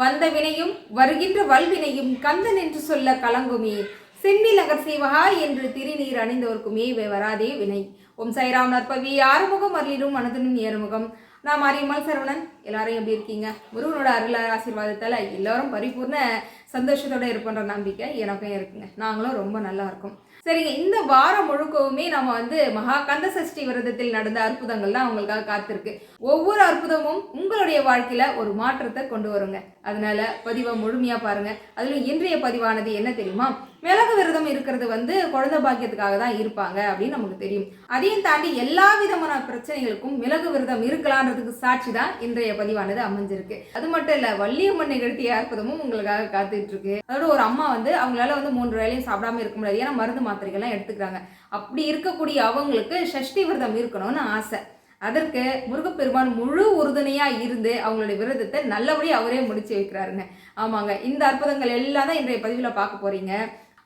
வந்த வினையும் வருகின்ற வல்வினையும் கந்தன் என்று சொல்ல கலங்குமே. செந்தில் அகர் செய்வகா என்று திருநீர் அணிந்தோர்க்குமே வராதே வினை. ஓம் சைராம் நற்பவி ஆறுமுகம் அருளிலும் மனதனும் ஏறுமுகம். நான் மாரியம்மாள் சரவணன் எல்லாரும் எப்படி இருக்கீங்க? முருகனோட அருள் ஆசீர்வாதத்தால் எல்லாரும் பரிபூர்ண சந்தோஷத்தோடு இருப்பன்ற நம்பிக்கை எனக்கும் இருக்குங்க. நாங்களும் ரொம்ப நல்லா இருக்கோம். சரிங்க இந்த வாரம் முழுக்கவுமே நம்ம வந்து மகா கந்த சஷ்டி விரதத்தில் நடந்த அற்புதங்கள் தான் உங்களுக்காக காத்திருக்கு. ஒவ்வொரு அற்புதமும் உங்களுடைய வாழ்க்கையில ஒரு மாற்றத்தை கொண்டு வருங்க. அதனால பதிவை முழுமையா பாருங்க. அதுல இன்றைய பதிவானது என்ன தெரியுமா? மிளகு விரதம் இருக்கிறது வந்து குழந்தை பாக்கியத்துக்காக தான் இருப்பாங்க அப்படின்னு நமக்கு தெரியும். அதையும் தாண்டி எல்லா விதமான பிரச்சனைகளுக்கும் மிளகு விரதம் இருக்கலான்றதுக்கு சாட்சி தான் இன்றைய பதிவானது அமைஞ்சிருக்கு. அது மட்டும் இல்ல வள்ளியம்மன் நிகழ்த்திய அற்புதமும் உங்களுக்காக காத்துட்டு இருக்கு அதோட ஒரு அம்மா வந்து அவங்களால வந்து மூன்று வேலையும் சாப்பிடாம இருக்க முடியாது. ஏன்னா மருந்து மாத்திரைகள்லாம் எடுத்துக்கிறாங்க. அப்படி இருக்கக்கூடிய அவங்களுக்கு சஷ்டி விரதம் இருக்கணும்னு ஆசை. அதற்கு முருகப்பெருமான் முழு உறுதுணையா இருந்து அவங்களுடைய விரதத்தை நல்லபடியாக அவரே முடிச்சு வைக்கிறாருங்க. ஆமாங்க. இந்த அற்புதங்கள் எல்லாம் தான் இன்றைய பதிவில் பார்க்க போறீங்க.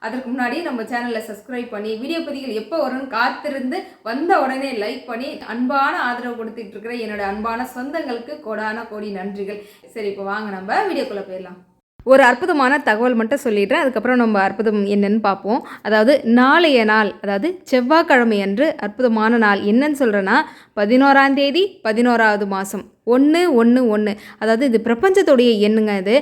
அதற்கு முன்னாடி நம்ம சேனலை சப்ஸ்கிரைப் பண்ணி வீடியோ பதிவுகள் எப்போ வரும்னு காத்திருந்து வந்த உடனே லைக் பண்ணி அன்பான ஆதரவு கொடுத்துட்டு இருக்கிற என்னோட அன்பான சொந்தங்களுக்கு கோடான கோடி நன்றிகள். சரி இப்போ வாங்க நம்ம வீடியோக்குள்ளே போயிடலாம். ஒரு அற்புதமான தகவல் மட்டும் சொல்லிடுறேன். அதுக்கப்புறம் நம்ம அற்புதம் என்னன்னு பார்ப்போம். அதாவது நாளைய நாள் அதாவது செவ்வாய்க்கிழமை அன்று அற்புதமான நாள் என்னன்னு சொல்கிறேன்னா பதினோராம் தேதி பதினோராவது மாதம் ஒன்று ஒன்று ஒன்று அதாவது இது பிரபஞ்சத்துடைய எண்ணுங்க இது.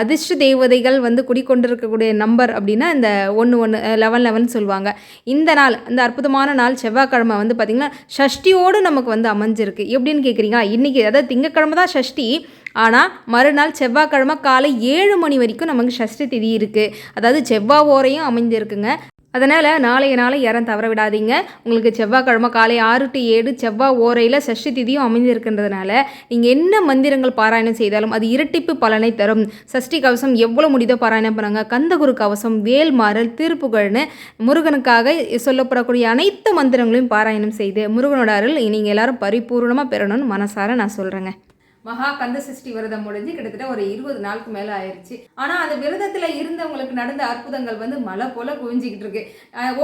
அதிர்ஷ்ட தேவதைகள் வந்து குடிக்கொண்டிருக்கக்கூடிய நம்பர் அப்படின்னா இந்த ஒன்று ஒன்று லெவன் லெவன் சொல்லுவாங்க. இந்த நாள் இந்த அற்புதமான நாள் செவ்வாய்க்கிழமை வந்து பார்த்திங்கன்னா ஷஷ்டியோடு நமக்கு வந்து அமைஞ்சிருக்கு. எப்படின்னு கேட்குறீங்க இன்றைக்கி அதாவது திங்கக்கிழமை தான் ஷஷ்டி. ஆனால் மறுநாள் செவ்வாய்க்கிழமை காலை ஏழு மணி வரைக்கும் நமக்கு ஷஷ்டி திதி இருக்குது அதாவது செவ்வாய் ஓரையும் அமைஞ்சிருக்குங்க அதனால் நாளைய நாளை யாரும் தவற விடாதீங்க. உங்களுக்கு செவ்வாய்க்கிழமை காலை ஆறு டு ஏழு செவ்வாய் ஓரையில் சஷ்டி திதியும் அமைந்திருக்கின்றதுனால நீங்கள் என்ன மந்திரங்கள் பாராயணம் செய்தாலும் அது இரட்டிப்பு பலனை தரும். சஷ்டி கவசம் எவ்வளோ முடிதோ பாராயணம் பண்ணுங்கள் கந்தகுரு கவசம் வேல்மாறல் திருப்புகழ்னு முருகனுக்காக சொல்லப்படக்கூடிய அனைத்து மந்திரங்களையும் பாராயணம் செய்து முருகனோட அருள் நீங்கள் எல்லாரும் பரிபூர்ணமாக பெறணும்னு மனசார நான் சொல்கிறேங்க மகா கந்த சஷ்டி விரதம் முடிஞ்சு கிட்டத்தட்ட ஒரு இருபது நாளுக்கு மேலே ஆயிருச்சு. ஆனால் அந்த விரதத்தில் இருந்தவங்களுக்கு நடந்த அற்புதங்கள் வந்து மலை போல குவிஞ்சிக்கிட்டு இருக்கு.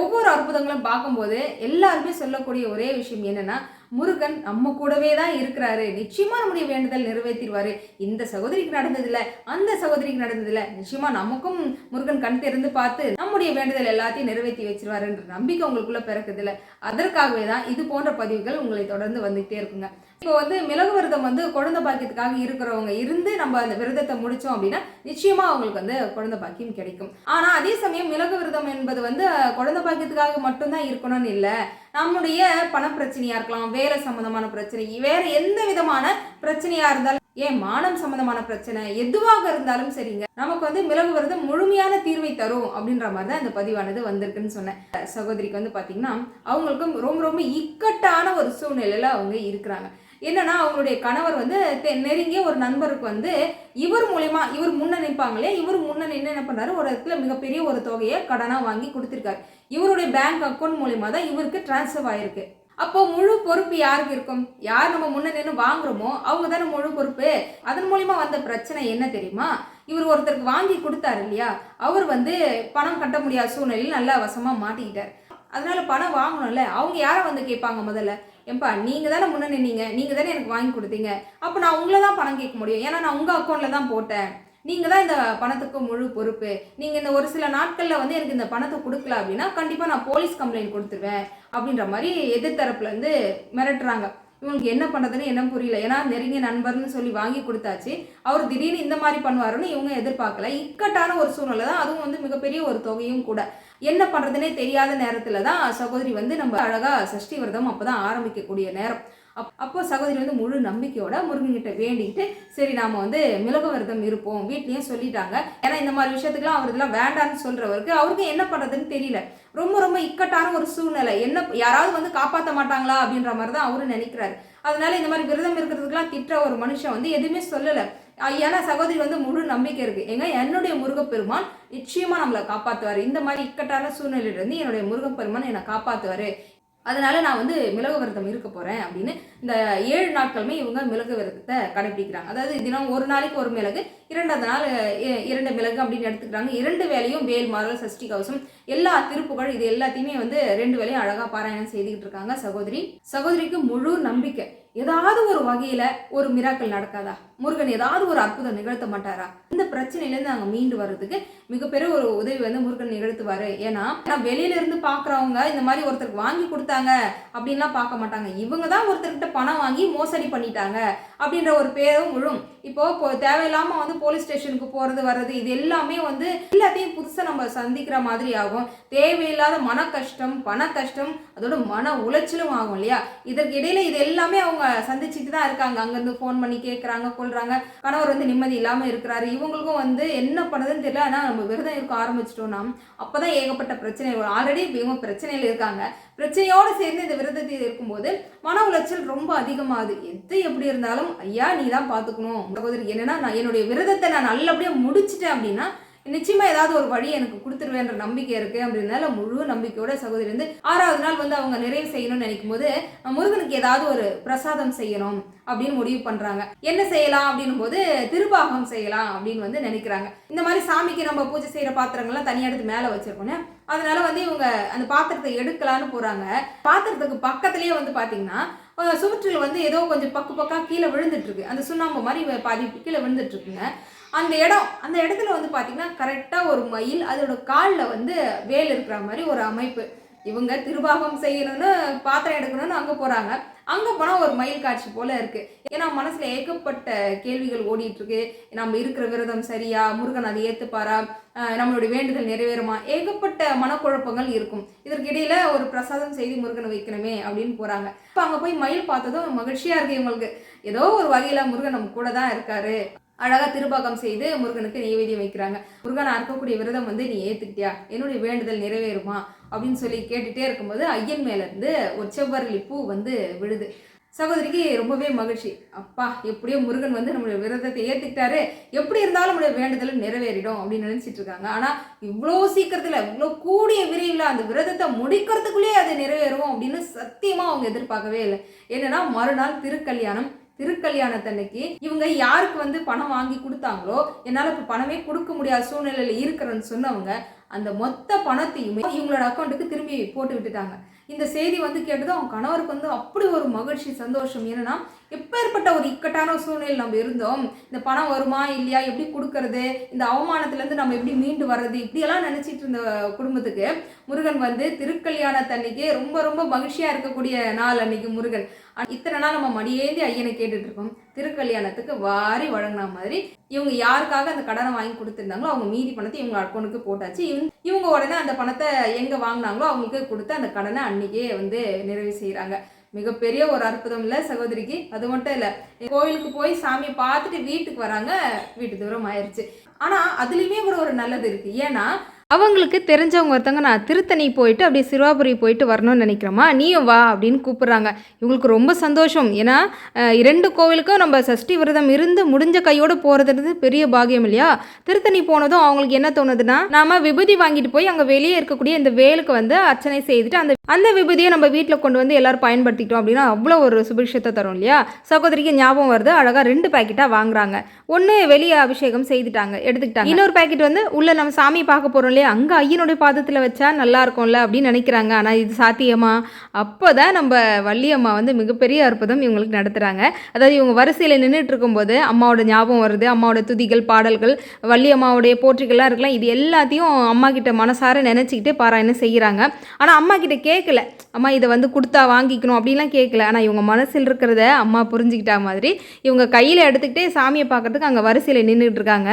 ஒவ்வொரு அற்புதங்களும் பார்க்கும்போது எல்லாருமே சொல்லக்கூடிய ஒரே விஷயம் என்னன்னா முருகன் நம்ம கூடவே தான் இருக்கிறாரு. நிச்சயமா நம்முடைய வேண்டுதல் நிறைவேற்றிடுவாரு இந்த சகோதரிக்கு நடந்ததில்ல அந்த சகோதரிக்கு நடந்ததில்ல. நிச்சயமா நமக்கும் முருகன் கண் திறந்து பார்த்து நம்முடைய வேண்டுதல் எல்லாத்தையும் நிறைவேற்றி வச்சிருவாருன்ற நம்பிக்கை உங்களுக்குள்ள பிறக்குதுல்ல. அதற்காகவே தான் இது போன்ற பதிவுகள் உங்களை தொடர்ந்து வந்துகிட்டே இருக்குங்க. இப்போ வந்து மிளகு விரதம் வந்து குழந்தை பாக்கியத்துக்காக இருக்கிறவங்க இருந்து நம்ம அந்த விரதத்தை முடிச்சோம் அப்படின்னா நிச்சயமா அவங்களுக்கு வந்து குழந்தை பாக்கியம் கிடைக்கும். ஆனா அதே சமயம் மிளகு விரதம் என்பது வந்து குழந்தை பாக்கியத்துக்காக மட்டும்தான் இருக்கணும்னு இல்லை. நம்முடைய பணப்பிரச்சனையா இருக்கலாம் வேலை சம்பந்தமான பிரச்சனை வேற எந்த விதமான பிரச்சனையா இருந்தாலும் ஏன் மானம் சம்பந்தமான பிரச்சனை எதுவாக இருந்தாலும் சரிங்க. நமக்கு வந்து மிளகு விரதம் முழுமையான தீர்வை தரும் அப்படின்ற மாதிரி தான் இந்த பதிவானது வந்திருக்குன்னு சொன்னேன். சகோதரிக்கு வந்து பார்த்தீங்கன்னா அவங்களுக்கும் ரொம்ப ரொம்ப இக்கட்டான ஒரு சூழ்நிலையில் அவங்க இருக்கிறாங்க. என்னன்னா அவங்களுடைய கணவர் வந்து தெ- நெருங்கிய ஒரு நண்பருக்கு வந்து இவர் மூலியமா இவர் முன்ன நிற்பாங்களே இவர் முன்ன நின்று என்ன பண்ணாரு ஒரு இடத்துல மிகப்பெரிய ஒரு தொகையை கடனாக வாங்கி கொடுத்துருக்காரு. இவருடைய பேங்க் அக்கௌண்ட் மூலியமா தான் இவருக்கு டிரான்ஸ்ஃபர் ஆயிருக்கு. அப்போ முழு பொறுப்பு யாருக்கு இருக்கும்? யார் நம்ம முன்ன நின்று வாங்குறோமோ அவங்க தானே முழு பொறுப்பு. அதன் மூலியமா வந்த பிரச்சனை என்ன தெரியுமா? இவர் ஒருத்தருக்கு வாங்கி கொடுத்தாரு இல்லையா? அவர் வந்து பணம் கட்ட முடியாத சூழ்நிலையில் நல்லா வசமா மாட்டிக்கிட்டார். அதனால பணம் வாங்கணும்ல அவங்க யாரை வந்து கேட்பாங்க முதல்ல? ஏன்பா நீங்கள் தானே முன்ன நின்னீங்க நீங்கள் தானே எனக்கு வாங்கி கொடுத்தீங்க. அப்போ நான் உங்களை தான் பணம் கேட்க முடியும். ஏன்னா நான் உங்கள் அக்கௌண்ட்டில் தான் போட்டேன். நீங்கள் தான் இந்த பணத்துக்கு முழு பொறுப்பு. நீங்கள் இந்த ஒரு சில நாட்களில் வந்து எனக்கு இந்த பணத்தை கொடுக்கல அப்படின்னா கண்டிப்பாக நான் போலீஸ் கம்ப்ளைண்ட் கொடுத்துருவேன் அப்படின்ற மாதிரி எதிர்த்தரப்புலேருந்து மிரட்டுறாங்க. இவங்களுக்கு என்ன பண்ணுறதுன்னு என்ன புரியல. ஏன்னா நெருங்கிய நண்பர்னு சொல்லி வாங்கி கொடுத்தாச்சு. அவர் திடீர்னு இந்த மாதிரி பண்ணுவாருன்னு இவங்க எதிர்பார்க்கல. இக்கட்டான ஒரு சூழ்நிலை தான். அதுவும் வந்து மிகப்பெரிய ஒரு தொகையும் கூட. என்ன பண்ணுறதுனே தெரியாத நேரத்தில் தான் சகோதரி வந்து நம்ம அழகாக சஷ்டி விரதம் அப்போ தான் ஆரம்பிக்கக்கூடிய நேரம். அப் அப்போ சகோதரி வந்து முழு நம்பிக்கையோட முருகன்கிட்ட வேண்டிக்கிட்டு சரி நாம் வந்து மிளகு விரதம் இருப்போம் வீட்லேயும் சொல்லிட்டாங்க. ஏன்னா இந்த மாதிரி விஷயத்துக்குலாம் அவர் இதெல்லாம் வேண்டாம்னு சொல்கிறவருக்கு அவருக்கு என்ன பண்ணுறதுன்னு தெரியல. ரொம்ப ரொம்ப இக்கட்டான ஒரு சூழ்நிலை. என்ன யாராவது வந்து காப்பாற்ற மாட்டாங்களா அப்படின்ற மாதிரி தான் அவரும் நினைக்கிறாரு. அதனால இந்த மாதிரி விரதம் இருக்கிறதுக்குலாம் திட்டுற ஒரு மனுஷன் வந்து எதுவுமே சொல்லலை. ஏன்னா சகோதரி வந்து முழு நம்பிக்கை இருக்குது ஏங்க என்னுடைய முருகப்பெருமான் நிச்சயமாக நம்மளை காப்பாற்றுவார் இந்த மாதிரி இக்கட்டான சூழ்நிலையிலேருந்து என்னுடைய முருகப்பெருமான் என்னை காப்பாற்றுவார் அதனால நான் வந்து மிளகு விரதம் இருக்க போகிறேன் அப்படின்னு இந்த ஏழு நாட்களுமே இவங்க மிளகு விரதத்தை கடைபிடிக்கிறாங்க. அதாவது தினம் ஒரு நாளைக்கு ஒரு மிளகு இரண்டாவது நாள் இரண்டு மிளகு அப்படின்னு எடுத்துக்கிறாங்க. இரண்டு வேலையும் வேல் மாறல் சஷ்டி கவசம் எல்லா திருப்புகள் இது எல்லாத்தையுமே வந்து ரெண்டு வேலையும் அழகா பாராயணம் செய்துக்கிட்டு இருக்காங்க சகோதரி. சகோதரிக்கு முழு நம்பிக்கை. ஏதாவது ஒரு வகையில ஒரு மிராக்கள் நடக்காதா? முருகன் ஏதாவது ஒரு அற்புதம் நிகழ்த்த மாட்டாரா? இந்த பிரச்சனையிலேருந்து நாங்கள் மீண்டு வர்றதுக்கு மிகப்பெரிய ஒரு உதவி வந்து முருகன் நிகழ்த்துவாரு. ஏன்னா நான் வெளியில இருந்து பாக்குறவங்க இந்த மாதிரி ஒருத்தருக்கு வாங்கி கொடுத்தாங்க அப்படின்லாம் பார்க்க மாட்டாங்க. இவங்க தான் ஒருத்தர்கிட்ட பணம் வாங்கி மோசடி பண்ணிட்டாங்க அப்படின்ற ஒரு பேரும் முழும். இப்போ இப்போ தேவையில்லாம வந்து போலீஸ் ஸ்டேஷனுக்கு போறது வர்றது இது எல்லாமே வந்து எல்லாத்தையும் புதுசாக நம்ம சந்திக்கிற மாதிரி ஆகும். தேவையில்லாத மன கஷ்டம் பண கஷ்டம் அதோட மன உளைச்சலும் ஆகும் இல்லையா? இதற்கு இடையில இது எல்லாமே அவங்க சந்திச்சுட்டு தான் இருக்காங்க. அங்கேருந்து ஃபோன் பண்ணி கேட்குறாங்க கொள்றாங்க. கணவர் வந்து நிம்மதி இல்லாமல் இருக்கிறாரு. இவங்களுக்கும் வந்து என்ன பண்ணுறதுன்னு தெரியல. ஆனால் நம்ம விரதம் இருக்க ஆரம்பிச்சிட்டோம்னா அப்பதான் ஏகப்பட்ட பிரச்சனை ஆல்ரெடி இவங்க பிரச்சனையில் இருக்காங்க. பிரச்சனையோடு சேர்ந்து இந்த விரதத்தில் இருக்கும்போது மன உளைச்சல் ரொம்ப அதிகமாகுது. எது எப்படி இருந்தாலும் ஐயா நீ தான் பார்த்துக்கணும் என்னன்னா நான் என்னுடைய விரதத்தை நான் நல்லபடியாக முடிச்சிட்டேன் அப்படின்னா நிச்சயமா ஏதாவது ஒரு வழி எனக்கு கொடுத்துருவேன்ற நம்பிக்கை இருக்கு அப்படின்னால முழு நம்பிக்கையோட சகோதரி வந்து ஆறாவது நாள் வந்து அவங்க நிறைவு செய்யணும்னு நினைக்கும் போது முருகனுக்கு ஏதாவது ஒரு பிரசாதம் செய்யணும் அப்படின்னு முடிவு பண்றாங்க. என்ன செய்யலாம் அப்படின்னும் போது திருபாகம் செய்யலாம் அப்படின்னு வந்து நினைக்கிறாங்க. இந்த மாதிரி சாமிக்கு நம்ம பூஜை செய்யற பாத்திரங்கள்லாம் தனியாக எடுத்து மேலே வச்சிருக்கோம் அதனால வந்து இவங்க அந்த பாத்திரத்தை எடுக்கலான்னு போறாங்க. பாத்திரத்துக்கு பக்கத்துலயே வந்து பாத்தீங்கன்னா சுவற்றில் வந்து ஏதோ கொஞ்சம் பக்கு பக்கா கீழே விழுந்துட்டு இருக்கு. அந்த சுண்ணாம்பு மாதிரி பாதி கீழே விழுந்துட்டு இருக்குங்க. அந்த இடம் அந்த இடத்துல வந்து பார்த்திங்கன்னா கரெக்டாக ஒரு மயில் அதோட காலில் வந்து வேல் இருக்கிற மாதிரி ஒரு அமைப்பு. இவங்க திருவாகம் செய்யணும்னு பாத்திரம் எடுக்கணும்னு அங்கே போகிறாங்க அங்கே போனால் ஒரு மயில் காட்சி போல் இருக்குது ஏன்னா மனசில் ஏகப்பட்ட கேள்விகள் ஓடிட்டுருக்கு நம்ம இருக்கிற விரதம் சரியா? முருகன் அதை ஏற்றுப்பாரா நம்மளுடைய வேண்டுதல் நிறைவேறுமா? ஏகப்பட்ட மனக்குழப்பங்கள் இருக்கும். இதற்கு ஒரு பிரசாதம் செய்து முருகனை வைக்கணுமே அப்படின்னு போகிறாங்க இப்போ அங்கே போய் மயில் பார்த்ததும் மகிழ்ச்சியாக இருக்குது இவங்களுக்கு. ஏதோ ஒரு வகையில் முருகன் நம்ம கூட தான் இருக்காரு. அழகாக திருப்பாக்கம் செய்து முருகனுக்கு நெய்வேதியம் வைக்கிறாங்க. முருகன் அறுக்கக்கூடிய விரதம் வந்து நீ ஏற்றுக்கிட்டியா என்னுடைய வேண்டுதல் நிறைவேறுமா? அப்படின்னு சொல்லி கேட்டுகிட்டே இருக்கும்போது ஐயன் மேலேருந்து ஒரு செவ்வரளி பூ வந்து விழுது. சகோதரிக்கு ரொம்பவே மகிழ்ச்சி. அப்பா எப்படியோ முருகன் வந்து நம்மளுடைய விரதத்தை ஏற்றுக்கிட்டாரு எப்படி இருந்தாலும் நம்மளுடைய வேண்டுதல் நிறைவேறிடும் அப்படின்னு நினச்சிட்டு இருக்காங்க. ஆனால் இவ்வளோ சீக்கிரத்தில் இவ்வளோ கூடிய விரைவில் அந்த விரதத்தை முடிக்கிறதுக்குள்ளேயே அது நிறைவேறும் அப்படின்னு சத்தியமாக அவங்க எதிர்பார்க்கவே இல்லை. என்னென்னா மறுநாள் திருக்கல்யாணம். திருக்கல்யாணத்தன்னைக்கு இவங்க யாருக்கு வந்து பணம் வாங்கி கொடுத்தாங்களோ என்னால் இப்போ பணமே கொடுக்க முடியாத சூழ்நிலையில் இருக்கிறேன்னு சொன்னவங்க அந்த மொத்த பணத்தையுமே இவங்களோட அக்கௌண்ட்டுக்கு திரும்பி போட்டு விட்டுட்டாங்க. இந்த செய்தி வந்து கேட்டதும் அவங்க கணவருக்கு வந்து அப்படி ஒரு மகிழ்ச்சி சந்தோஷம். என்னன்னா எப்பேற்பட்ட ஒரு இக்கட்டான சூழ்நிலை நம்ம இருந்தோம் இந்த பணம் வருமா இல்லையா எப்படி கொடுக்கறது இந்த அவமானத்துலேருந்து நம்ம எப்படி மீண்டு வர்றது இப்படியெல்லாம் நினச்சிட்டு இருந்த குடும்பத்துக்கு முருகன் வந்து திருக்கல்யாணத்தன்னைக்கு ரொம்ப ரொம்ப மகிழ்ச்சியாக இருக்கக்கூடிய நாள் அன்னைக்கு முருகன். இத்தனை நாள் நம்ம மடியேந்தி ஐயனை கேட்டுட்டு இருக்கோம். திருக்கல்யாணத்துக்கு வாரி வழங்கின மாதிரி இவங்க யாருக்காக அந்த கடனை வாங்கி கொடுத்துருந்தாங்களோ அவங்க மீதி பணத்தை இவங்க அக்கௌண்ட்டுக்கு போட்டாச்சு. இவங்க உடனே அந்த பணத்தை எங்கே வாங்கினாங்களோ அவங்களுக்கு கொடுத்து அந்த கடனை அன்னைக்கே வந்து நிறைவு செய்கிறாங்க மிகப்பெரிய ஒரு அற்புதம் இல்லை சகோதரிக்கு. அது மட்டும் இல்லை கோயிலுக்கு போய் சாமியை பார்த்துட்டு வீட்டுக்கு வராங்க வீட்டு தூரம் ஆயிடுச்சு ஆனால் அதுலேயுமே கூட ஒரு நல்லது இருக்குது ஏன்னா அவங்களுக்கு தெரிஞ்சவங்க ஒருத்தவங்க நான் திருத்தணி போயிட்டு அப்படியே சிறுவாபுரி போயிட்டு வரணும்னு நினைக்கிறோமா நீயும் வா அப்படின்னு கூப்பிட்றாங்க. இவங்களுக்கு ரொம்ப சந்தோஷம். ஏன்னா இரண்டு கோவிலுக்கும் நம்ம சஷ்டி விரதம் இருந்து முடிஞ்ச கையோடு போகிறது பெரிய பாகியம் இல்லையா? திருத்தணி போனதும் அவங்களுக்கு என்ன தோணுதுன்னா நாம் விபூதி வாங்கிட்டு போய் அங்கே வெளியே இருக்கக்கூடிய இந்த வேலுக்கு வந்து அர்ச்சனை செய்துட்டு அந்த அந்த விபூதியை நம்ம வீட்டில் கொண்டு வந்து எல்லோரும் பயன்படுத்திக்கிட்டோம் அப்படின்னா அவ்வளோ ஒரு சுபிஷத்தை தரும் இல்லையா? சகோதரிக்கு ஞாபகம் வருது. அழகாக ரெண்டு பேக்கெட்டாக வாங்குறாங்க. ஒன்று வெளியே அபிஷேகம் செய்துட்டாங்க எடுத்துக்கிட்டாங்க. இன்னொரு பேக்கெட் வந்து உள்ளே நம்ம சாமி பார்க்க போகிறோம் இல்லையா? அங்கே ஐயனுடைய பாதத்தில் வச்சா நல்லா இருக்கும்ல அப்படின்னு நினைக்கிறாங்க. ஆனால் இது சாத்தியமா? அப்போ தான் நம்ம வள்ளியம்மா வந்து மிகப்பெரிய அற்புதம் இவங்களுக்கு நடத்துகிறாங்க அதாவது இவங்க வரிசையில் நின்றுட்டு இருக்கும்போது அம்மாவோட ஞாபகம் வருது. அம்மாவோட துதிகள் பாடல்கள் வள்ளியம்மாவுடைய போற்றிகள்லாம் இருக்கலாம். இது எல்லாத்தையும் அம்மா கிட்ட மனசார நினச்சிக்கிட்டு பாராயணம் செய்கிறாங்க. ஆனால் அம்மா கிட்ட கேட்கல அம்மா இதை வந்து கொடுத்தா வாங்கிக்கணும் அப்படின்லாம் கேட்கல ஆனால் இவங்க மனசில் இருக்கிறத அம்மா புரிஞ்சுக்கிட்டா மாதிரி இவங்க கையில் எடுத்துக்கிட்டே சாமியை பார்க்கறதுக்கு அங்கே வரிசையில் நின்றுட்டு இருக்காங்க.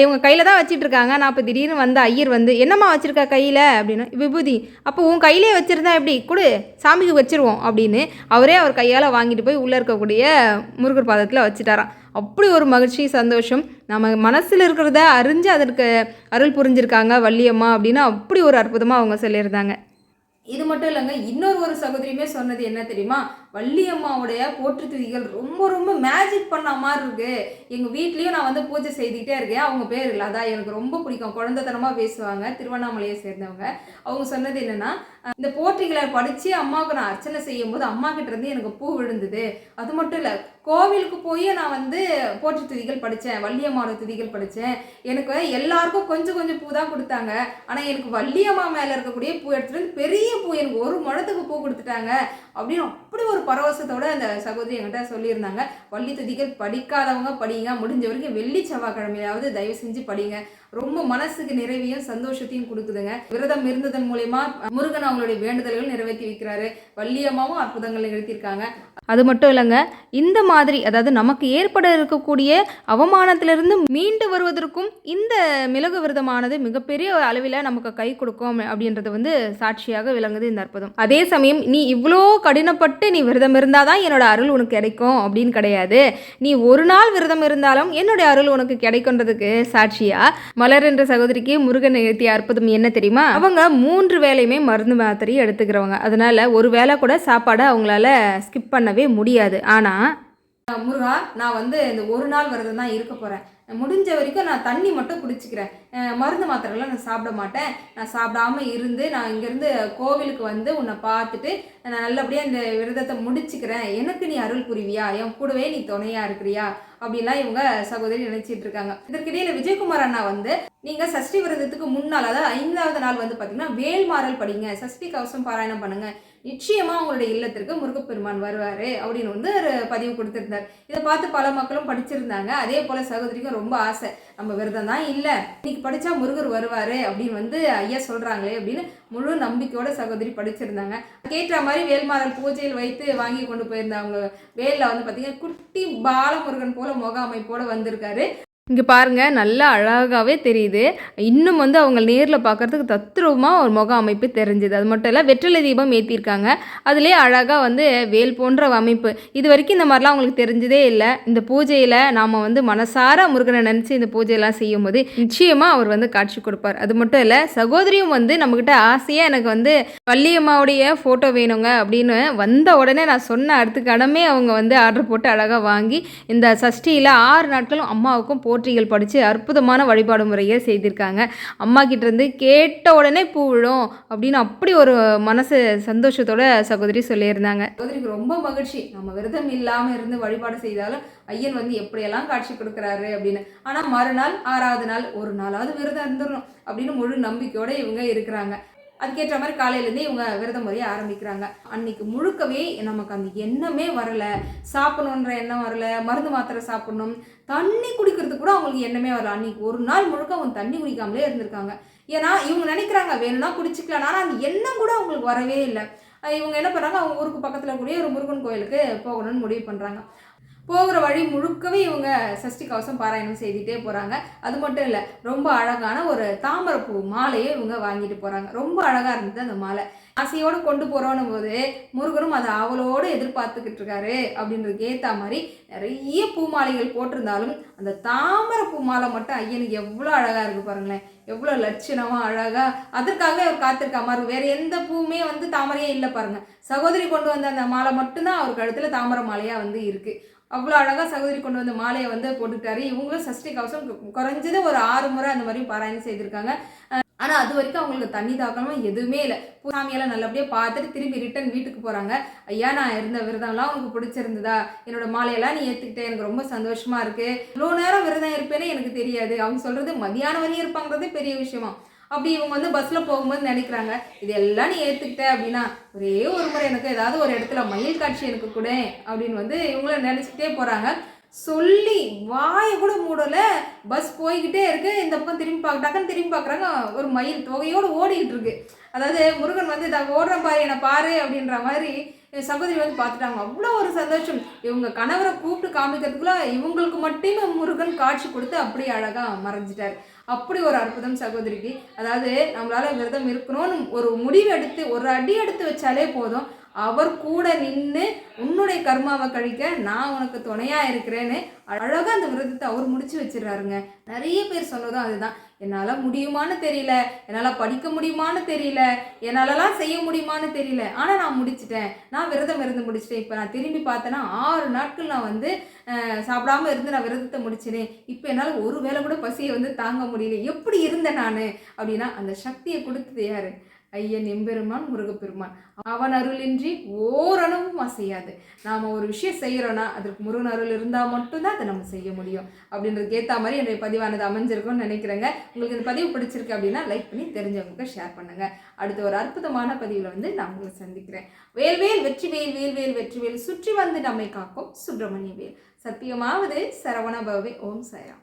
இவங்க கையில் தான் வச்சிட்டு இருக்காங்க நான் இப்போ திடீர்னு வந்து ஐயர் வந்து என்னம்மா வச்சுருக்கா கையில்? அப்படின்னு விபூதி அப்போ உன் கையிலே வச்சுருந்தா எப்படி? கொடு சாமிக்கு வச்சிருவோம். அப்படின்னு அவரே அவர் கையால் வாங்கிட்டு போய் உள்ளே இருக்கக்கூடிய முருகர் பாதத்தில் வச்சுட்டாராம். அப்படி ஒரு மகிழ்ச்சி சந்தோஷம். நம்ம மனசில் இருக்கிறத அறிஞ்சு அதற்கு அருள் புரிஞ்சிருக்காங்க வள்ளியம்மா அப்படின்னு அப்படி ஒரு அற்புதமாக அவங்க சொல்லியிருந்தாங்க. இது மட்டும் இல்லைங்க இன்னொரு ஒரு சகோதரியுமே சொன்னது என்ன தெரியுமா? வள்ளியம்மாவுடைய போற்றுத்துவிகள் ரொம்ப ரொம்ப மேஜிக் பண்ண மாதிரி இருக்கு. எங்கள் வீட்லேயும் நான் வந்து பூஜை செய்துக்கிட்டே இருக்கேன். அவங்க பேர் இல்லை அதான் எனக்கு ரொம்ப பிடிக்கும். குழந்தைத்தனமாக பேசுவாங்க. திருவண்ணாமலையை சேர்ந்தவங்க. அவங்க சொன்னது என்னன்னா இந்த போற்றிகளை படித்து அம்மாவுக்கு நான் அர்ச்சனை செய்யும் போது அம்மா கிட்டேருந்து எனக்கு பூ விழுந்தது. அது மட்டும் இல்லை கோவிலுக்கு போய் நான் வந்து போற்றி துதிகள் படித்தேன் வள்ளியம்மாவோட துதிகள் படித்தேன் எனக்கு எல்லாருக்கும் கொஞ்சம் கொஞ்சம் பூ தான் கொடுத்தாங்க. ஆனால் எனக்கு வள்ளியம்மா மேலே இருக்கக்கூடிய பூ எடுத்துகிட்டு வந்து பெரிய பூ. எனக்கு ஒரு முழத்துக்கு பூ கொடுத்துட்டாங்க. அப்படின்னு அப்படி ஒரு பரவசத்தோட அந்த சகோதரி என்கிட்ட சொல்லியிருந்தாங்க. வள்ளி துதிகள் படிக்காதவங்க படிங்க. முடிஞ்ச வரைக்கும் வெள்ளி செவ்வாய்க்கிழமையாவது தயவு செஞ்சு படிங்க. ரொம்ப மனசுக்கு நிறைவையும் சந்தோஷத்தையும் கொடுக்குதுங்க. விரதம் இருந்ததன் மூலயமா முருகன் அவங்களுடைய வேண்டுதல்கள் நிறைவேற்றி வைக்கிறாரு. வள்ளியம்மாவும் அற்புதங்கள் நிகழ்த்தியிருக்காங்க. அது மட்டும் இல்லைங்க இந்த மாதிரி அதாவது நமக்கு ஏற்பட இருக்கக்கூடிய அவமானத்திலிருந்து மீண்டு வருவதற்கும் இந்த மிளகு விரதமானது மிகப்பெரிய அளவில் நமக்கு கை கொடுக்கும் அப்படின்றது வந்து சாட்சியாக விளங்குது இந்த அற்புதம். அதே சமயம் நீ இவ்வளோ கடினப்பட்டு நீ விரதம் இருந்தால் தான் என்னோட அருள் உனக்கு கிடைக்கும் அப்படின்னு கிடையாது. நீ ஒரு நாள் விரதம் இருந்தாலும் என்னுடைய அருள் உனக்கு கிடைக்குன்றதுக்கு சாட்சியா? மலர் என்ற சகோதரிக்கு முருகன் நிகழ்த்திய அற்புதம் என்ன தெரியுமா? அவங்க மூன்று வேலையுமே மருந்து மாத்திரை எடுத்துக்கிறவங்க. அதனால ஒரு வேளை கூட சாப்பாடை அவங்களால ஸ்கிப் பண்ண பண்ணவே முடியாது. ஆனால் முருகா நான் வந்து இந்த ஒரு நாள் விரதம் தான் இருக்க போகிறேன் முடிஞ்ச வரைக்கும் நான் தண்ணி மட்டும் குடிச்சிக்கிறேன். மருந்து மாத்திரைலாம் நான் சாப்பிட மாட்டேன். நான் சாப்பிடாம இருந்து நான் இங்கேருந்து கோவிலுக்கு வந்து உன்னை பார்த்துட்டு நான் நல்லபடியாக இந்த விரதத்தை முடிச்சுக்கிறேன். எனக்கு நீ அருள் புரிவியா? என் கூடவே நீ துணையாக இருக்கிறியா? அப்படின்லாம் இவங்க சகோதரி நினைச்சிட்டு இருக்காங்க. இதற்கிடையில விஜயகுமார் அண்ணா வந்து நீங்க சஷ்டி விரதத்துக்கு முன்னால் அதாவது ஐந்தாவது நாள் வந்து பாத்தீங்கன்னா வேல்மாறல் படிங்க. சஷ்டி கவசம் பாராயணம் பண்ணுங்க. நிச்சயமாக உங்களுடைய இல்லத்திற்கு முருகப்பெருமான் வருவார் அப்படின்னு வந்து ஒரு பதிவு கொடுத்துருந்தார். இதை பார்த்து பல மக்களும் படிச்சிருந்தாங்க. அதே போல் சகோதரிக்கும் ரொம்ப ஆசை. நம்ம விரதம் தான் இல்லை. இன்னைக்கு படித்தா முருகர் வருவார் அப்படின்னு வந்து ஐயா சொல்கிறாங்களே அப்படின்னு முழு நம்பிக்கையோட சகோதரி படிச்சிருந்தாங்க. கேட்ட மாதிரி வேல்மாறல் பூஜையில் வைத்து வாங்கி கொண்டு போயிருந்தவங்க வேலில் வந்து பார்த்தீங்கன்னா குட்டி பாலமுருகன் போல முக அமைப்போடு வந்திருக்காரு. இங்கே பாருங்கள் நல்லா அழகாகவே தெரியுது. இன்னும் வந்து அவங்க நேரில் பார்க்கறதுக்கு தத்ரூபமாக ஒரு முக அமைப்பு தெரிஞ்சுது. அது மட்டும் இல்லை வெற்றிலை தீபம் ஏற்றிருக்காங்க அதுலேயே அழகாக வந்து வேல் போன்ற அமைப்பு. இது வரைக்கும் இந்த மாதிரிலாம் அவங்களுக்கு தெரிஞ்சதே இல்லை. இந்த பூஜையில் நாம் வந்து மனசார முருகனை நினச்சி இந்த பூஜையெல்லாம் செய்யும்போது நிச்சயமாக அவர் வந்து காட்சி கொடுப்பார். அது மட்டும் இல்லை சகோதரியும் வந்து நம்மக்கிட்ட ஆசையாக எனக்கு வந்து வள்ளியம்மாவுடைய ஃபோட்டோ வேணுங்க அப்படின்னு வந்த உடனே நான் சொன்ன அடுத்த கடமே அவங்க வந்து ஆர்டர் போட்டு அழகாக வாங்கி இந்த சஷ்டியில் ஆறு நாட்களும் அம்மாவுக்கும் போ போற்றிகள் படித்து அற்புதமான வழிபாடு முறையை செய்திருக்காங்க. அம்மா கிட்டேருந்து கேட்ட உடனே பூ விழும் அப்படின்னு அப்படி ஒரு மனசு சந்தோஷத்தோட சகோதரி சொல்லியிருந்தாங்க. சகோதரிக்கு ரொம்ப மகிழ்ச்சி. நம்ம விரதம் இல்லாமல் இருந்து வழிபாடு செய்தாலும் ஐயன் வந்து எப்படியெல்லாம் காட்சி கொடுக்குறாரு அப்படின்னு. ஆனால் மறுநாள் ஆறாவது நாள் ஒரு நாளாவது விரதம் இருந்துடணும் அப்படின்னு முழு நம்பிக்கையோடு இவங்க இருக்கிறாங்க. அதுக்கேற்ற மாதிரி காலையிலேருந்தே இவங்க விரத முறையை ஆரம்பிக்கிறாங்க. அன்னைக்கு முழுக்கவே நமக்கு அந்த எண்ணமே வரல. சாப்பிடணுன்ற எண்ணம் வரல. மருந்து மாத்திரை சாப்பிடணும். தண்ணி குடிக்கிறதுக்கு கூட அவங்களுக்கு எண்ணமே வரல. அன்னைக்கு ஒரு நாள் முழுக்க அவங்க தண்ணி குடிக்காமலே இருந்திருக்காங்க. ஏன்னா இவங்க நினைக்கிறாங்க வேணும்னா குடிச்சிக்கலாம். ஆனால் அந்த எண்ணம் கூட அவங்களுக்கு வரவே இல்லை. இவங்க என்ன பண்ணுறாங்க அவங்க ஊருக்கு பக்கத்தில் கூடிய ஒரு முருகன் கோயிலுக்கு போகணும்னு முடிவு பண்ணுறாங்க போகிற வழி முழுக்கவே இவங்க சஷ்டி கவசம் பாராயணம் செய்துட்டே போகிறாங்க அது மட்டும் இல்லை ரொம்ப அழகான ஒரு தாமரைப்பூ மாலையை இவங்க வாங்கிட்டு போகிறாங்க ரொம்ப அழகாக இருந்தது அந்த மாலை. ஆசையோடு கொண்டு போகிறோன்னும் போது முருகனும் அதை அவளோடு எதிர்பார்த்துக்கிட்டு இருக்காரு அப்படின்றதுக்கு ஏற்ற மாதிரி நிறைய பூ மாலைகள் போட்டிருந்தாலும் அந்த தாமரை பூ மாலை மட்டும் ஐயனுக்கு எவ்வளோ அழகாக இருக்குது பாருங்களேன். எவ்வளோ லட்சணமாக அழகாக அதற்காக அவர் காத்திருக்க மாதிரி வேறு எந்த பூவுமே வந்து தாமரையே இல்லை பாருங்கள் சகோதரி கொண்டு வந்த அந்த மாலை மட்டும்தான் அவர் கழுத்தில் தாமரை மாலையாக வந்து இருக்குது அவ்வளோ அழகாக சகோதரி கொண்டு வந்த மாலையை வந்து போட்டுக்கிட்டாரு. இவங்களும் சஷ்டி கவசம் குறைஞ்சது ஒரு ஆறு முறை அந்த மாதிரி பாராயணம் செய்திருக்காங்க. ஆனால் அது வரைக்கும் அவங்களுக்கு தண்ணி தாக்கணும் எதுவுமே இல்லை. சாமியெல்லாம் நல்லபடியாக பார்த்துட்டு திரும்பி ரிட்டன் வீட்டுக்கு போகிறாங்க ஐயா நான் இருந்த விரதம்லாம் உங்களுக்கு பிடிச்சிருந்ததா? என்னோட மாலையெல்லாம் நீ ஏற்றுக்கிட்டே எனக்கு ரொம்ப சந்தோஷமாக இருக்குது இவ்வளோ நேரம் விரதம் இருப்பேனே எனக்கு தெரியாது. அவங்க சொல்கிறது மதியானம் வரையும் இருப்பாங்கிறது பெரிய விஷயமா. அப்படி இவங்க வந்து பஸ்ஸில் போகும்போது நினைக்கிறாங்க இதெல்லாம் நீ ஏற்றுக்கிட்ட அப்படின்னா ஒரே ஒரு முறை எனக்கு ஏதாவது ஒரு இடத்துல மயில் காட்சி எனக்கு கூட அப்படின்னு வந்து இவங்கள நினச்சிக்கிட்டே போகிறாங்க சொல்லி வாயை கூட மூடலை. பஸ் போய்கிட்டே இருக்கு. இந்த பக்கம் திரும்பி பார்க்க டக்குன்னு திரும்பி பார்க்குறாங்க ஒரு மயில் தொகையோடு ஓடிக்கிட்டு இருக்கு. அதாவது முருகன் வந்து இதை ஓடுற பாரு என்னை பாரு அப்படின்ற மாதிரி சகோதரி வந்து பார்த்துட்டாங்க. அவ்வளோ ஒரு சந்தோஷம். இவங்க கணவரை கூப்பிட்டு காமிக்கிறதுக்குள்ள இவங்களுக்கு மட்டுமே முருகன் காட்சி கொடுத்து அப்படியே அழகாக மறைஞ்சிட்டார். அப்படி ஒரு அற்புதம் சகோதரிக்கு. அதாவது நம்மளால விரதம் இருக்கணும்னு ஒரு முடிவு எடுத்து ஒரு அடி எடுத்து வச்சாலே போதும். அவர் கூட நின்று உன்னுடைய கர்மாவை கழிக்க நான் உனக்கு துணையாக இருக்கிறேன்னு அழகாக அந்த விரதத்தை அவர் முடிச்சு வச்சிடுறாருங்க. நிறைய பேர் சொன்னதும் அதுதான். என்னால் முடியுமான்னு தெரியல. என்னால் படிக்க முடியுமான்னு தெரியல. என்னாலலாம் செய்ய முடியுமான்னு தெரியல. ஆனால் நான் முடிச்சிட்டேன். நான் விரதம் இருந்து முடிச்சிட்டேன். இப்போ நான் திரும்பி பார்த்தேன்னா ஆறு நாட்கள் நான் வந்து சாப்பிடாம இருந்து நான் விரதத்தை முடிச்சினேன். இப்போ என்னால் ஒரு வேளை கூட பசியை வந்து தாங்க முடியல. எப்படி இருந்தேன் நான்? அப்படின்னா அந்த சக்தியை கொடுத்தது யாரு? ஐயன் எம்பெருமான் முருகப்பெருமான். அவன் அருளின்றி ஓரளவும் அசையாது. நாம் ஒரு விஷயம் செய்கிறோன்னா அதற்கு முருகன் அருள் இருந்தால் மட்டும்தான் அதை நம்ம செய்ய முடியும். அப்படின்றதுக்கு ஏற்ற மாதிரி என்னுடைய பதிவானது அமைஞ்சிருக்கும்னு நினைக்கிறேங்க. உங்களுக்கு இந்த பதிவு பிடிச்சிருக்கு அப்படின்னா லைக் பண்ணி தெரிஞ்சவங்களுக்கு ஷேர் பண்ணுங்கள் அடுத்த ஒரு அற்புதமான பதிவில் வந்து நான் உங்களை சந்திக்கிறேன். வேல்வேல் வெற்றி வேல் வேல்வேல் வெற்றி வேல் சுற்றி வந்து நம்மை காக்கும் சுப்பிரமணிய வேல். சத்தியமாவது சரவண பவே ஓம் சயா